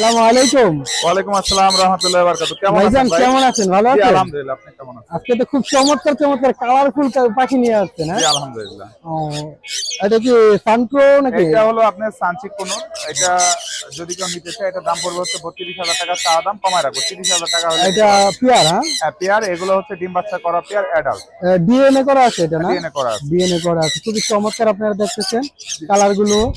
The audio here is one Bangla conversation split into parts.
আসসালামু আলাইকুম। ওয়ালাইকুম আসসালাম রহমতুল্লাহ বারকাতু কেমন আছেন কেমন আছেন? ভালো আছেন? আলহামদুলিল্লাহ আপনি কেমন আছেন? আজকে তো খুব চমৎকার চমৎকার কালারফুল পাখি নিয়ে আসছেন হ্যাঁ? আলহামদুলিল্লাহ। ও, এটা কি সানপ্রো নাকি? এটা হলো আপনার সানচিক কোন। এটা যদি কেউ নিতে চায় এটা দাম পড়বে হচ্ছে টাকা চা দাম কমায় টাকা হলে এটা পিয়ার হ্যাঁ? হ্যাঁ পেয়ার এগুলো হচ্ছে ডিম বাচ্চা করা পেয়ার অ্যাডাল্ট ডিএনএ করা আছে এটা না? ডিএনএ করা আছে। ডিএনএ করা আছে। খুবই চমৎকার আপনারা দেখতেছেন। কালারগুলো আহ,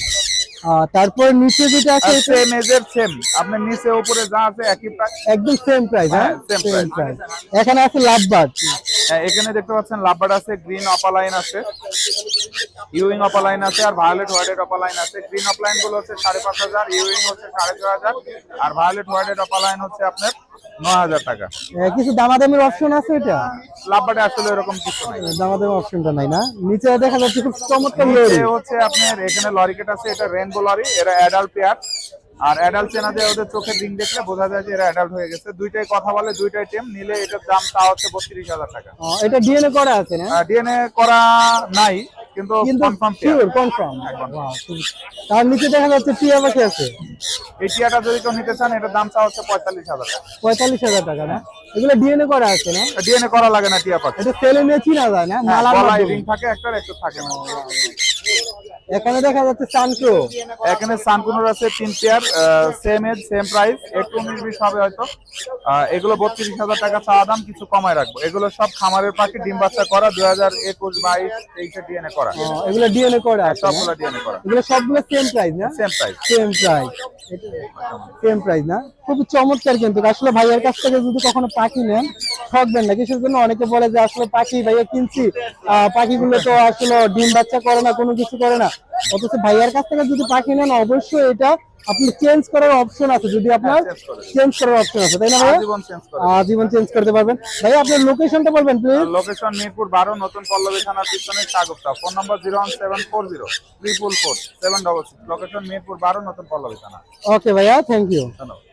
তারপর নিচে যেটা আছে সেম এজের সেম আপনার নিচে উপরে যা আছে একই প্রাইস একদম সেম প্রাইস হ্যাঁ? হ্যাঁ, সেম প্রাইস এখানে আছে লাভবার্ড। এখানে দেখতে পাচ্ছেন লাভবার্ড আছে গ্রিন অপালাইন আছে। ইউইং অপালাইন আছে আর ভায়োলেট হোয়াইটেড অপালাইন আছে। গ্রিন অপালাইনগুলো হচ্ছে সাড়ে পাঁচ হাজার ইউইং হচ্ছে সাড়ে ছয় হাজার। আর ভায়োলেট হোয়াইটেড অপালাইন হচ্ছে আপনার নয় হাজার টাকা কিছু দামাদামির অপশন আছে এটা? লাভবার্ডে আসলে এরকম কিছু নাই। অপশনটা নাই না? নিচে দেখা যাচ্ছে খুব চমৎকার লরি হচ্ছে আপনার এখানে লরিকেট আছে এটা রেনবো লরি এরা অ্যাডাল্ট পেয়ার আর অ্যাডাল্ট চেনা দিয়ে ওদের চোখের রিং দেখলে বোঝা যায় যে এরা অ্যাডাল্ট হয়ে গেছে। দুইটাই কথা বলে দুইটাই টেম নিলে এটার দাম তা হচ্ছে বত্রিশ হাজার টাকা। এটা ডিএনএ করা আছে না? ডিএনএ করা নাই কিন্তু কনফার্ম শিওর কনফার্ম তার নিচে দেখা যাচ্ছে টিয়া পাখি আছে। এই টিয়াটা যদি কেউ নিতে চান এটার দাম চা হচ্ছে পঁয়তাল্লিশ হাজার টাকা। পঁয়তাল্লিশ হাজার টাকা না? এগুলো ডিএনএ করা আছে না? ডিএনএ করা লাগে না টিয়া পাখি এটা সেলে নিয়ে চিনা যায় না? মালা গলায় রিং থাকে একটা একটু থাকে এখানে দেখা যাচ্ছে সানক্রো। এখানে সানকুনুর আছে তিন pair same age same price একটু উনিশ বিশ হবে হয়তো। এগুলো বত্রিশ হাজার টাকা চাওয়া দাম কিছু কমায় রাখব। এগুলো সব খামারের পাখি ডিম বাচ্চা করা দুই হাজার একুশ বাইশ তেইশে ডিএনএ করা। এগুলো ডিএনএ করা সবগুলো ডিএনএ করা। এগুলো সবগুলো সেম প্রাইস না? Same price same price same price না? খুব চমৎকার কিন্তু। আসলে ভাইয়ের কাছ থেকে যদি কখনো পাখি নেন ঠকবেন না। কিসের জন্য অনেকে বলে যে আসলে পাখি ভাইয়া কিনছি। পাখিগুলো তো আসলে ডিম বাচ্চা করে না কোনো কিছু করে না। অথচ ভাইয়ার কাছ থেকে যদি পাখি নেন অবশ্যই এটা আপনি চেঞ্জ করার অপশন আছে। যদি আপনার চেঞ্জ করার অপশন আছে তাই না ভাইয়া? জীবন চেঞ্জ করতে পারবেন। ভাইয়া আপনার লোকেশনটা বলবেন প্লিজ লোকেশন মিরপুর বারো নতুন পল্লবী থানার পিছনে সাগরটা phone number zero one seven four zero triple four seven double six location Mirpur বারো নতুন পল্লবী থানা। ওকে ভাইয়া থ্যাংক ইউ ধন্যবাদ।